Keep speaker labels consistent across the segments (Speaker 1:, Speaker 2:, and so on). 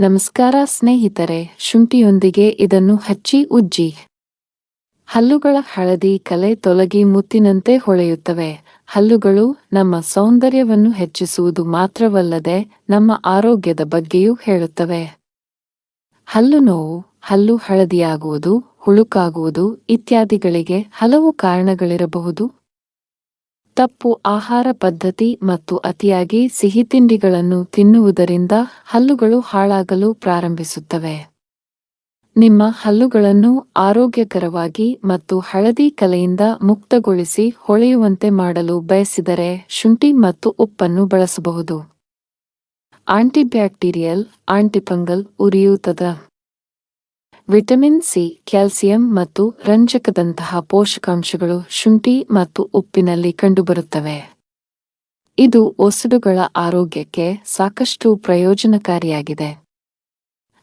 Speaker 1: ನಮಸ್ಕಾರ ಸ್ನೇಹಿತರೆ, ಶುಂಠಿಯೊಂದಿಗೆ ಇದನ್ನು ಹಚ್ಚಿ ಉಜ್ಜಿ. ಹಲ್ಲುಗಳ ಹಳದಿ ಕಲೆ ತೊಲಗಿ ಮುತ್ತಿನಂತೆ ಹೊಳೆಯುತ್ತವೆ. ಹಲ್ಲುಗಳು ನಮ್ಮ ಸೌಂದರ್ಯವನ್ನು ಹೆಚ್ಚಿಸುವುದು ಮಾತ್ರವಲ್ಲದೆ ನಮ್ಮ ಆರೋಗ್ಯದ ಬಗ್ಗೆಯೂ ಹೇಳುತ್ತವೆ. ಹಲ್ಲು ನೋವು, ಹಲ್ಲು ಹಳದಿಯಾಗುವುದು, ಹುಳುಕಾಗುವುದು ಇತ್ಯಾದಿಗಳಿಗೆ ಹಲವು ಕಾರಣಗಳಿರಬಹುದು. ತಪ್ಪು ಆಹಾರ ಪದ್ಧತಿ ಮತ್ತು ಅತಿಯಾಗಿ ಸಿಹಿ ತಿಂಡಿಗಳನ್ನು ತಿನ್ನುವುದರಿಂದ ಹಲ್ಲುಗಳು ಹಾಳಾಗಲು ಪ್ರಾರಂಭಿಸುತ್ತವೆ. ನಿಮ್ಮ ಹಲ್ಲುಗಳನ್ನು ಆರೋಗ್ಯಕರವಾಗಿ ಮತ್ತು ಹಳದಿ ಕಲೆಯಿಂದ ಮುಕ್ತಗೊಳಿಸಿ ಹೊಳೆಯುವಂತೆ ಮಾಡಲು ಬಯಸಿದರೆ ಶುಂಠಿ ಮತ್ತು ಉಪ್ಪನ್ನು ಬಳಸಬಹುದು. ಆಂಟಿಬ್ಯಾಕ್ಟೀರಿಯಲ್ ಆಂಟಿಪಂಗಲ್ ಉರಿಯೂತದ ವಿಟಮಿನ್ ಸಿ, ಕ್ಯಾಲ್ಸಿಯಂ ಮತ್ತು ರಂಜಕದಂತಹ ಪೋಷಕಾಂಶಗಳು ಶುಂಠಿ ಮತ್ತು ಉಪ್ಪಿನಲ್ಲಿ ಕಂಡುಬರುತ್ತವೆ. ಇದು ಒಸಡುಗಳ ಆರೋಗ್ಯಕ್ಕೆ ಸಾಕಷ್ಟು ಪ್ರಯೋಜನಕಾರಿಯಾಗಿದೆ.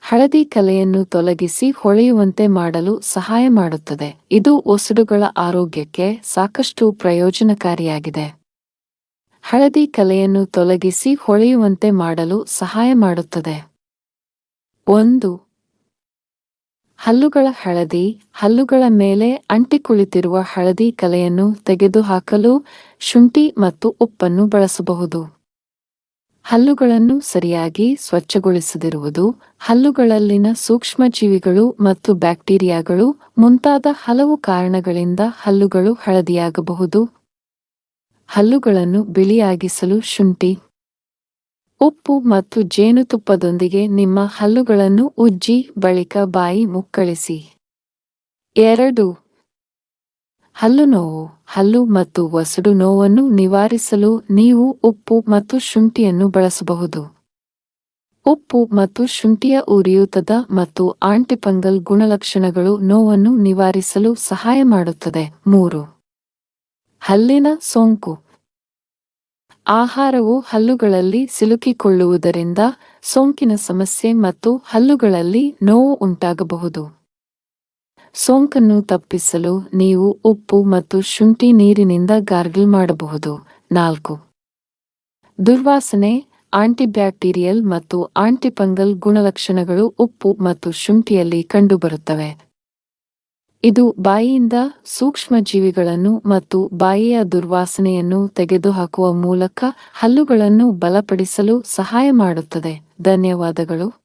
Speaker 1: ಹಳದಿ ಕಲೆಯನ್ನು ತೊಲಗಿಸಿ ಹೊಳೆಯುವಂತೆ ಮಾಡಲು ಸಹಾಯ ಮಾಡುತ್ತದೆ. ಇದು ಒಸಡುಗಳ ಆರೋಗ್ಯಕ್ಕೆ ಸಾಕಷ್ಟು ಪ್ರಯೋಜನಕಾರಿಯಾಗಿದೆ. ಹಳದಿ ಕಲೆಯನ್ನು ತೊಲಗಿಸಿ ಹೊಳೆಯುವಂತೆ ಮಾಡಲು ಸಹಾಯ ಮಾಡುತ್ತದೆ. ಒಂದು ಹಲ್ಲುಗಳ ಹಳದಿ, ಹಲ್ಲುಗಳ ಮೇಲೆ ಅಂಟಿಕುಳಿತಿರುವ ಹಳದಿ ಕಲೆಯನ್ನು ತೆಗೆದುಹಾಕಲು ಶುಂಠಿ ಮತ್ತು ಉಪ್ಪನ್ನು ಬಳಸಬಹುದು. ಹಲ್ಲುಗಳನ್ನು ಸರಿಯಾಗಿ ಸ್ವಚ್ಛಗೊಳಿಸದಿರುವುದು, ಹಲ್ಲುಗಳಲ್ಲಿನ ಸೂಕ್ಷ್ಮಜೀವಿಗಳು ಮತ್ತು ಬ್ಯಾಕ್ಟೀರಿಯಾಗಳು ಮುಂತಾದ ಹಲವು ಕಾರಣಗಳಿಂದ ಹಲ್ಲುಗಳು ಹಳದಿಯಾಗಬಹುದು. ಹಲ್ಲುಗಳನ್ನು ಬಿಳಿಯಾಗಿಸಲು ಶುಂಠಿ ಉಪ್ಪು ಮತ್ತು ಜೇನುತುಪ್ಪದೊಂದಿಗೆ ನಿಮ್ಮ ಹಲ್ಲುಗಳನ್ನು ಉಜ್ಜಿ, ಬಳಿಕ ಬಾಯಿ ಮುಕ್ಕಳಿಸಿ. ಎರಡು. ಹಲ್ಲು ನೋವು. ಹಲ್ಲು ಮತ್ತು ವಸಡು ನೋವನ್ನು ನಿವಾರಿಸಲು ನೀವು ಉಪ್ಪು ಮತ್ತು ಶುಂಠಿಯನ್ನು ಬಳಸಬಹುದು. ಉಪ್ಪು ಮತ್ತು ಶುಂಠಿಯ ಉರಿಯೂತದ ಮತ್ತು ಆಂಟಿಪಂಗಲ್ ಗುಣಲಕ್ಷಣಗಳು ನೋವನ್ನು ನಿವಾರಿಸಲು ಸಹಾಯ ಮಾಡುತ್ತದೆ. ಮೂರು. ಹಲ್ಲಿನ ಸೋಂಕು. ಆಹಾರವು ಹಲ್ಲುಗಳಲ್ಲಿ ಸಿಲುಕಿಕೊಳ್ಳುವುದರಿಂದ ಸೋಂಕಿನ ಸಮಸ್ಯೆ ಮತ್ತು ಹಲ್ಲುಗಳಲ್ಲಿ ನೋವು ಉಂಟಾಗಬಹುದು. ಸೋಂಕನ್ನು ತಪ್ಪಿಸಲು ನೀವು ಉಪ್ಪು ಮತ್ತು ಶುಂಠಿ ನೀರಿನಿಂದ ಗಾರ್ಗಲ್ ಮಾಡಬಹುದು. ನಾಲ್ಕು. ದುರ್ವಾಸನೆ, ಆಂಟಿಬ್ಯಾಕ್ಟೀರಿಯಲ್ ಮತ್ತು ಆಂಟಿಪಂಗಲ್ ಗುಣಲಕ್ಷಣಗಳು ಉಪ್ಪು ಮತ್ತು ಶುಂಠಿಯಲ್ಲಿ ಕಂಡುಬರುತ್ತವೆ. ಇದು ಬಾಯಿಯಿಂದ ಸೂಕ್ಷ್ಮ ಜೀವಿಗಳನ್ನು ಮತ್ತು ಬಾಯಿಯ ದುರ್ವಾಸನೆಯನ್ನು ತೆಗೆದುಹಾಕುವ ಮೂಲಕ ಹಲ್ಲುಗಳನ್ನು ಬಲಪಡಿಸಲು ಸಹಾಯ ಮಾಡುತ್ತದೆ. ಧನ್ಯವಾದಗಳು.